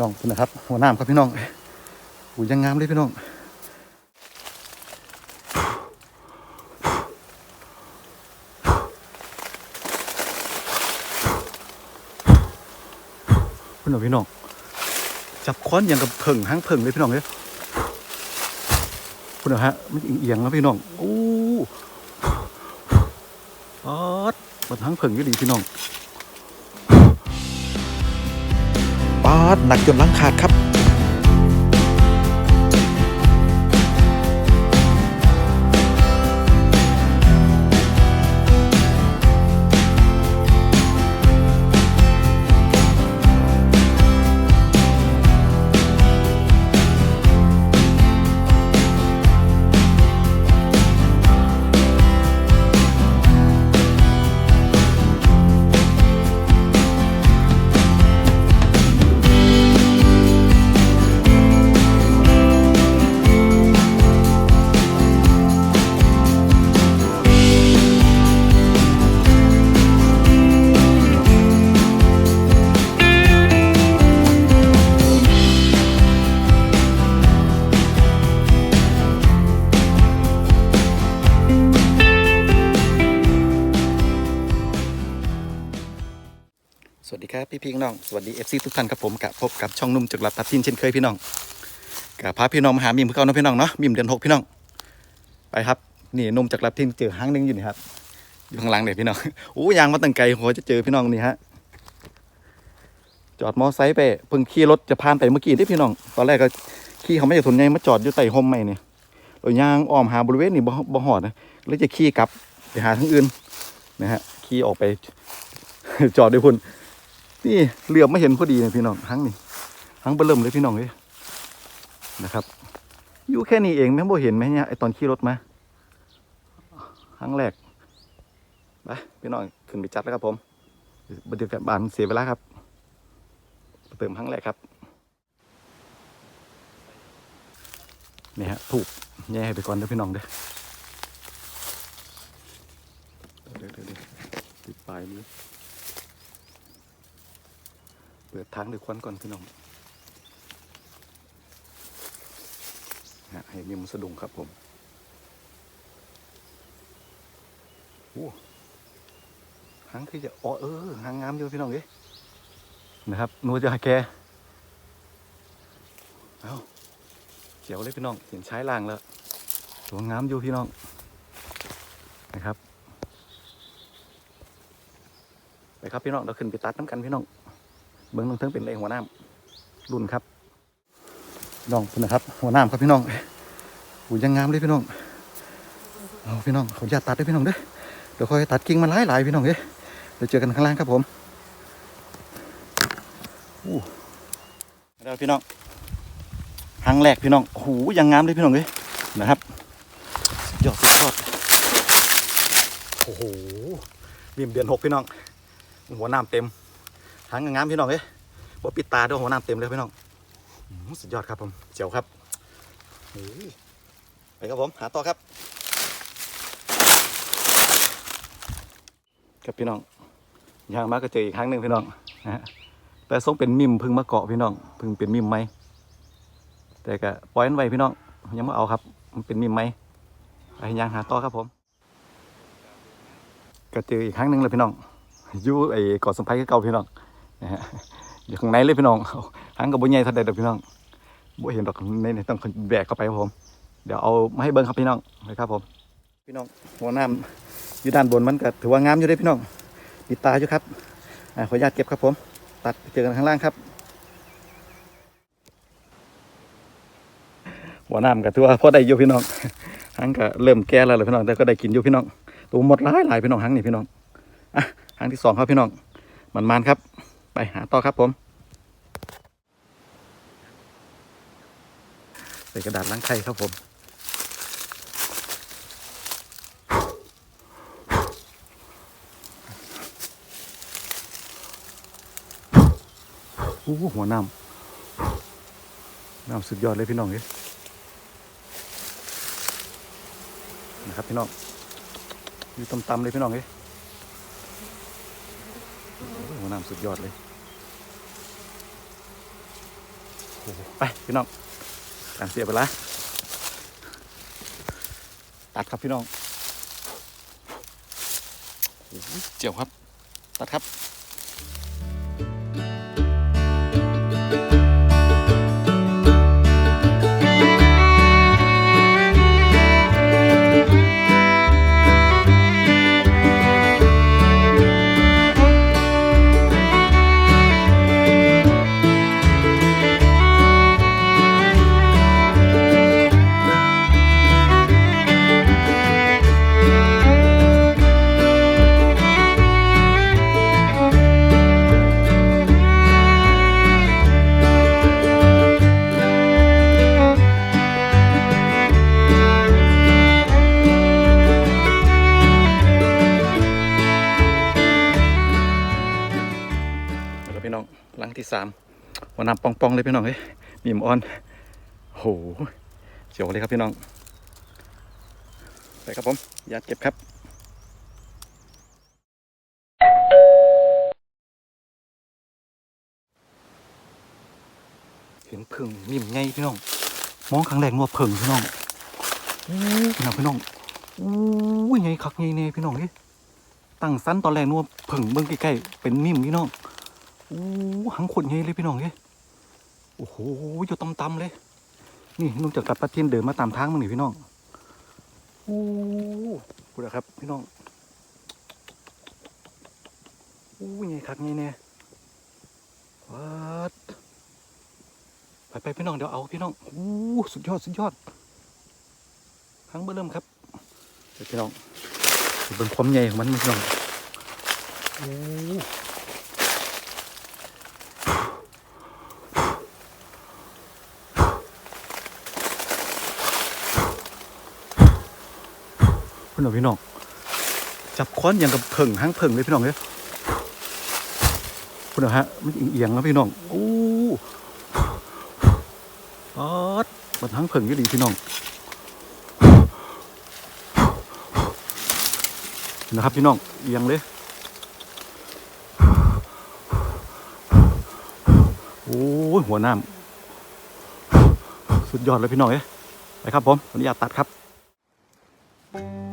น้องคุณนะครับหัวหน้ำครับพี่น้องหูยังงามเลยพี่น้องพี่น้องพี่น้องจับค้อนอย่างกับเพิ่งหางเพิ่งเลยพี่น้องเลยคุณนะฮะมันเอียงๆนะพี่น้องโอ้ออดมันหางเพิ่งยู่ดีพี่น้อง ปาดหนักจนลังขาดครับ สวัสดีครับพี่พี่น้องสวัสดีเอฟซีทุกท่านครับผมกับพบกับช่องนุ่มจากหลัดตัดทินเช่นเคยพี่น้องกับพาพี่น้องมาหามิมเพื่อนเนาะพี่น้องเนาะมิมเดือนหกพี่น้องไปครับนี่นุ่มจากหลัดทินเจอหางหนึงอยู่นี่ครับอยู่ข้างหลังเนี่ยพี่น้องโอ้ยางมาตั้งไกลหัวจะเจอพี่น้องนี่ฮะจอดมอไซค์ไปเพิ่งขี่รถจะผ่านไปเมื่อกี้ที่พี่น้อง ตอนแรกก็ขี่เขาไม่จะทนไงมาจอดอยู่ใต้ห่มใหม่เนี่ยเรายางอ้อมหาบริเวณนี่บ่หอดนะแล้วจะขี่กลับไปหาทางอื่นนะฮะขี่ออกไปจอดด้วยพุ่น นี่เหลือบไม่เห็นพอดีเลยพี่น้องหังนี่หังเบลเริ่มเลยพี่น้องเลยนะครับ อยู่แค่นี้เองแม่งบ่เห็นไหมเนี่ยไอตอนขี่รถมาหังแรกไปพี่น้องขึ้นไปจัดแล้วครับผมบรรยากาศบานเสียเวลาครับเติมหังแรกครับนี่ฮะถูกแย่ไปก่อนเด้อพี่น้องเด้อเดี๋ยวเดี๋ยวเดี๋ยวติดปลายนี้ เปิดทางด้วยควันก่อนพี่น้องฮะให้มีมันสะดุ้งครับผมโอ้หางคือจะอ๋อเออหางงามอยู่พี่น้องเอ้นะครับหนูจะแกเอาเจียวเลยพี่น้องเห็นใช้ล่างแล้วตัวงามอยู่พี่น้องนะครับไปครับพี่น้องเราขึ้นไปตัดน้ำกันพี่น้อง เบิ้งน้องเทิงเป็นไรหัวหน้ำรุ่นครับน้องคุณนะครับ หัวหน้ำครับพี่น้องหูยังงามเลยพี่น้องเอาพี่น้องขออนุญาตตัดด้วยพี่น้องเด้อเดี๋ยวคอยตัดกิ่งมันหลายหลายๆพี่น้องเด้อเดี๋ยวเจอกันข้างล่างครับผมอู้เดี๋ยวพี่น้องหางแรกพี่น้องโอ้โหยังงามเลยพี่น้องเด้อนะครับยอดสุดยอดโอ้โหบีมเดือนหกพี่น้อง หัวน้ำเต็ม หางงามพี่น้องเอ้ยว่าปิดตาด้วยหัวน้ำเต็มเลยพี่น้องสุดยอดครับผมเจ๋วครับไปครับผมหาต่อครับ ครับพี่น้องยางมาก็เจออีกครั้งหนึ่งพี่น้องนะฮะแต่ทรงเป็นมิมพึ่งมาเกาะพี่น้องพึ่งเป็นมิมไหมแต่ก็ปล่อยมันไว้พี่น้องยังไม่เอาครับ มันเป็นมิมไหมไปยางหาต่อครับผม ก็เจออีกครั้งหนึ่งเลยพี่น้องอยู่ไอ้เกาะสมไพคือเก่าพี่น้อง นะฮะอยู่ข้างในเลยพี่น้องหางกับบุญใหญ่ทัดใดดอกพี่น้องบ่เห็นดอกในนต้องแบกเข้าไปครับผม เดี๋ยวเอามาให้เบิ้งครับพี่น้องเลยครับผม พี่น้องหัวน้ำอยู่ด้านบนมันก็ถือว่างามอยู่เด้พี่น้องปิดตาอยู่ครับขออนุญาตเก็บครับผม ตัดเจอกันข้างล่างครับหัวน้ำก็ถือว่าพอได้อยู่พี่น้องหางก็เริ่มแก่แล้วเลยพี่น้องแต่ก็ได้กินอยู่พี่น้องตัวหมดหลายหลายพี่น้องหางนี่พี่น้องอะหางที่สองครับพี่น้องมันมันๆครับ ไปหาต่อครับผมใส่กระดาษล้างไข่ครับผมโอ้โหหัวน้ำน้ำสุดยอดเลยพี่น้องเอ้ยนะครับพี่น้องอยู่ต่ำๆเลยพี่น้องเอ้ยโอ้โหน้ำสุดยอดเลย ไปพี่น้องการเสียไปละตัดครับพี่น้องเจียวครับ ตัดครับ สามวันน้ำปองๆเลยพี่น้องเฮ้ยมีมออนโหเจียวเลยครับพี่น้อง ไปครับผมยาดเก็บครับเห็นผึ่งนิ่มไงพี่น้อง มองครั้งแรกนัวผึ่งพี่น้องอู้พี่น้องพี่น้องอู้ยไงคักไงเน่พี่น้องเฮ้ยตั้งสั้นตอนแรกนัวผึ่งเบิ่งใกล้ๆเป็นนิ่มพี่น้อง โอ้หังขนใหญ่เลยพี่น้องเอ้ยโอ้โหอยู่ตำๆเลย นี่นุ่งจากกับปลาทินเดินมาตามทางมันนี่พี่น้องโอ้พูดนะครับพี่น้องโอ้ยไงครับไงเนี่ยวัดไปไปพี่น้องเดี๋ยวเอาพี่น้องโอ้สุดยอดสุดยอดครั้งเบอร์เริ่มครับเดี๋ยวพี่น้องเป็นความใหญ่ของมันพี่น้องโอ้ พี่น้องพี่น้อง จับค้อนอย่างกับเพิ่งห้างเพิ่งเลยพี่น้องเลยพี่น้องฮะ มันเอียงแล้วพี่น้อง โอ้ออดมันหางเพิ่งยี่ดีพี่น้อง นะครับพี่น้อง เอียงเลย โอ้ยหัวน้ำสุดยอดเลยพี่น้องเอ้ยไปครับผมขออนุญาตตัดครับหนั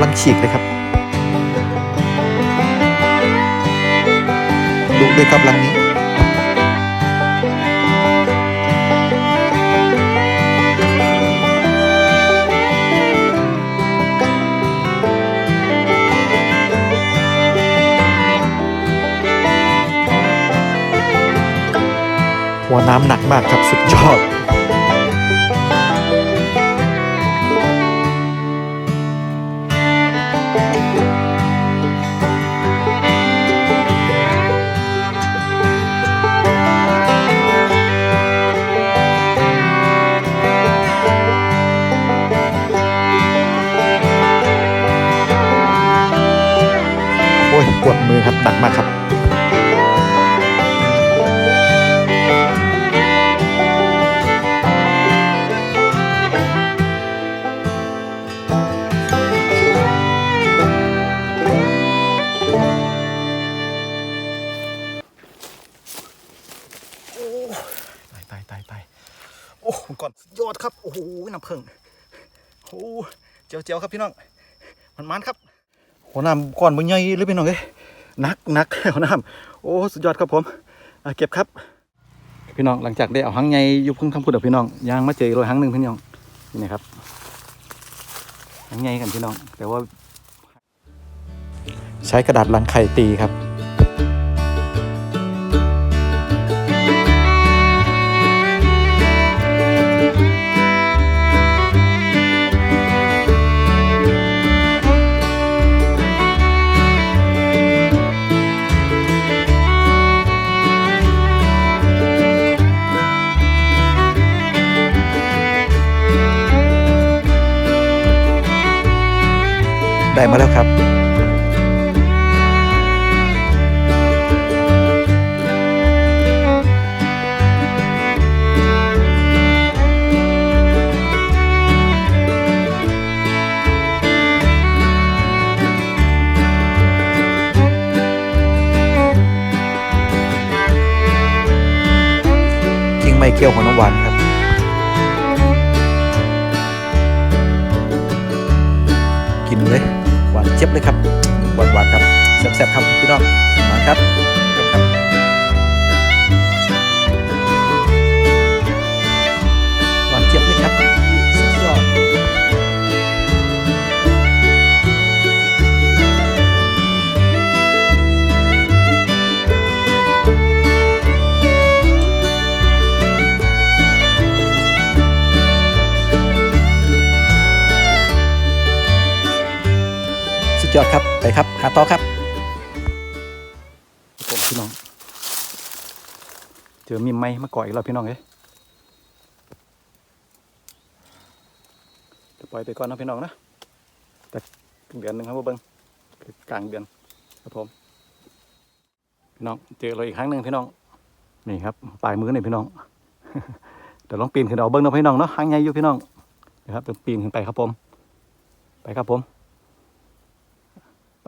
กจนลังฉีกเลยครับดูด้วยครับลังนี้หัวน้ำหนักมากครับสุดยอด ดยอดครับ โอ้โหน้ำผึ้งโอ้เจียวเจียวๆครับพี่น้อง มันมันครับหัวน้ำก้อนมันใหญ่เลยพี่น้องเอ้ยหนักนักหัวน้ำโอ้สุดยอดครับผมเก็บครับ พี่น้องหลังจากได้เอาหางใหญ่ยุบพึ่งคำพูดกับพี่น้องยางมาเจอรอยหางหนึ่งพี่น้องนี่นะครับหางใหญ่กันพี่น้อง แต่ว่า ใช้กระดาษลังไข่ตีครับ ได้มาแล้วครับกิ่งไม้เกี่ยวของน้ำหวานครับ เจี๊ยบเลยครับหวานๆครับแซ่บๆครับพี่น้องมาครับ อดครับไปครับ หาต่อครับผมพี่น้อง เจอมีไม้มาก่อยอีกแล้วพี่น้องเอ้ยปล่อยไปก่อนนะพี่น้องนะแต่เดือนหนึ่งครับว่าเบิ้งกลางเดือนครับผมพี่น้องเจอเราอีกครั้งหนึ่งพี่น้องนี่ครับปลายมือนี่พี่น้องเดี๋ยวลองปีนขึ้นเอาเบิ้งนะพี่น้องเนาะหางใหญ่อยู่พี่น้องนะครับเดี๋ยวปีนขึ้นไปครับผม ไปครับผม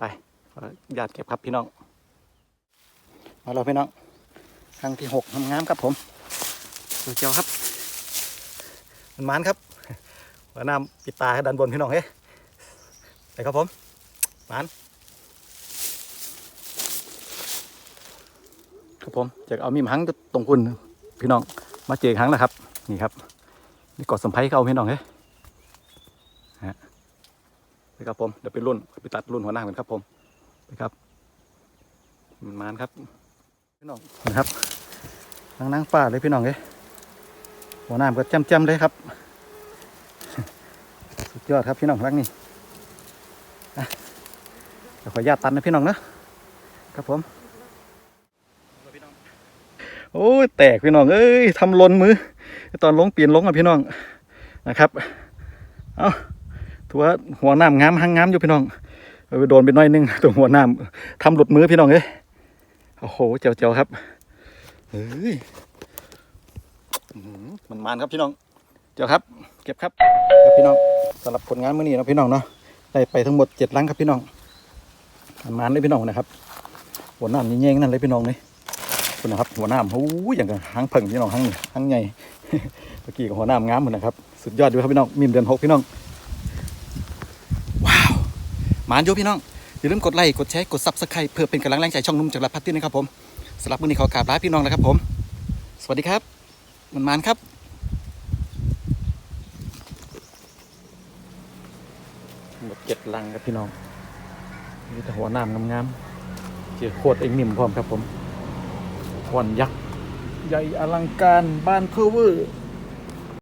ไปออนุญาตเก็บครับพี่น้องมาเราพี่น้องครั้งที่หกทำงามครับผมดูเจียวครับ มันมันครับหัวน้ำปิดตาให้ด้านบนพี่น้องเฮ้ไปครับผมมันครับผมจะเอามีมหังตรงคุณพี่น้องมาเจอครั้งแล้วครับ นี่ครับนี่กอดสมไพเขาพี่น้องเฮ้ ไปครับผมเดี๋ยวไปรุ่นไปตัดรุ่นหัวหน้ากันครับผมไปครับมันมันครับพี่น้องนะครับนางนางฟ้าเลยพี่น้องเอ้ยหัวหน้ำก็แจ่มๆเลยครับ สุดยอดครับพี่น้องรักนี่อะเดี๋ยวขออนุญาตตันนะพี่น้องนะครับผมโอ้ยแตกพี่น้องเอ้ยทำหลนมือ ตอนลงเปลี่ยนลงอะพี่น้องนะครับ เอ้า ถือว่าหัวน้ำงามหางงามอยู่พี่น้องไปโดนไปน้อยนึงตัวหัวน้ำทำหลุดมือพี่น้องเอ้ยโอ้โหเจียวๆครับเฮ้ยมันมันครับพี่น้องเจียวครับ เก็บครับครับพี่น้องสำหรับผลงานมื้อนี้นะพี่น้องเนาะได้ไปทั้งหมดเจ็ดลังครับพี่น้องมันมันเลยพี่น้องนะครับ หัวหน้ำยิ่งนั่นเลยพี่น้องนี่คุณนะครับ หัวหน้ำโอ้ยอย่างกับหางเพิ่งพี่น้องหางหางใหญ่เมื่อกี้กับหัวหน้ำงามหมดนะครับ สุดยอดดูครับพี่น้องมีมเดือนหกพี่น้อง มานอยู่พี่น้อง อย่าลืมกดไลค์กดแชร์กดซับสไครป์เพื่อเป็นกำลังแรงใจช่องนุ่มจากลาพัตตี้นะครับผมสำหรับมื้อนี้ขอกราบลาพี่น้องนะครับผม สวัสดีครับมันมันครับหมดเจ็ดลังครับพี่น้องมีแต่หัวน้ำงามๆเจอโคตรไอ้นิ่มพร้อมครับผมวันยักษ์ใหญ่อลังการบ้านเพอร์เวอร์